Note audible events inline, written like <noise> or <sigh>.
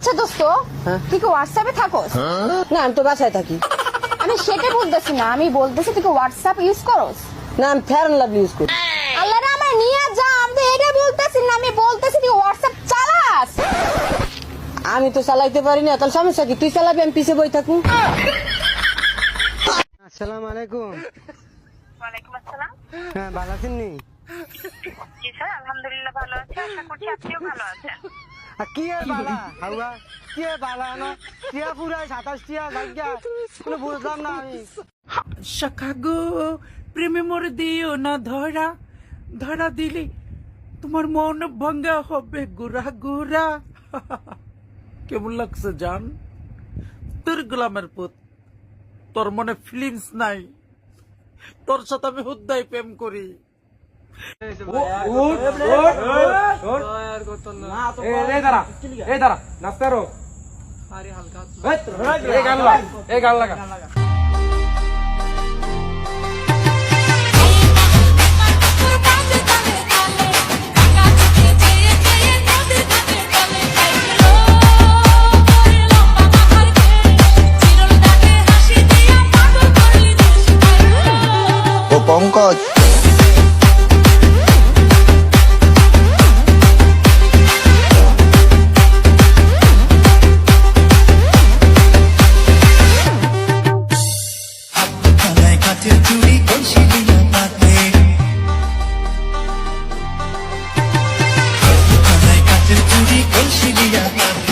আচ্ছা দোস্ত হ্যাঁ? তুই কি হোয়াটসঅ্যাপে থাকোস? না আমি তো বাসায় থাকি। আমি সেটা বলতেছি না আমি বলতেছি তুই কি হোয়াটসঅ্যাপ ইউজ করস? না আমি ফেয়ার লাভ ইউজ করি। আল্লাহ রে আমার নিয়ে যা আমি তো এটা বলতেছি না আমি বলতেছি তুই হোয়াটসঅ্যাপ চালাস। আমি তো চালাইতে পারি না তাহলে সমস্যা কি? তুই চালাবি আমি পিছে বই থাকুন আসসালামু আলাইকুম। ওয়ালাইকুম আসসালাম। হ্যাঁ ভালো আছেন নি? জি স্যার আলহামদুলিল্লাহ ভালো আছি আশা করছি আপনিও ভালো আছেন। কি এ বালা? <laughs> হাওয়া? কি বালা না? টিয়া পুরাই সাতাশ টিয়া ভাগ্যা? কোনো বুঝলাম না আমি। শাখা গো প্রেমে মরে দিও না ধরা ধরা দিলে তোমার মন ভাঙ্গা হবে গুড়া গুড়া <laughs> কেমন লাগছে জান? তোর গোলামের পুত তোর মনে ফিলিংস নাই। তোর সাথে আমি হুদ্দাই প্রেম করি। এই গান লাগা এই গান লাগা পঙ্কজ। enche minha barriga.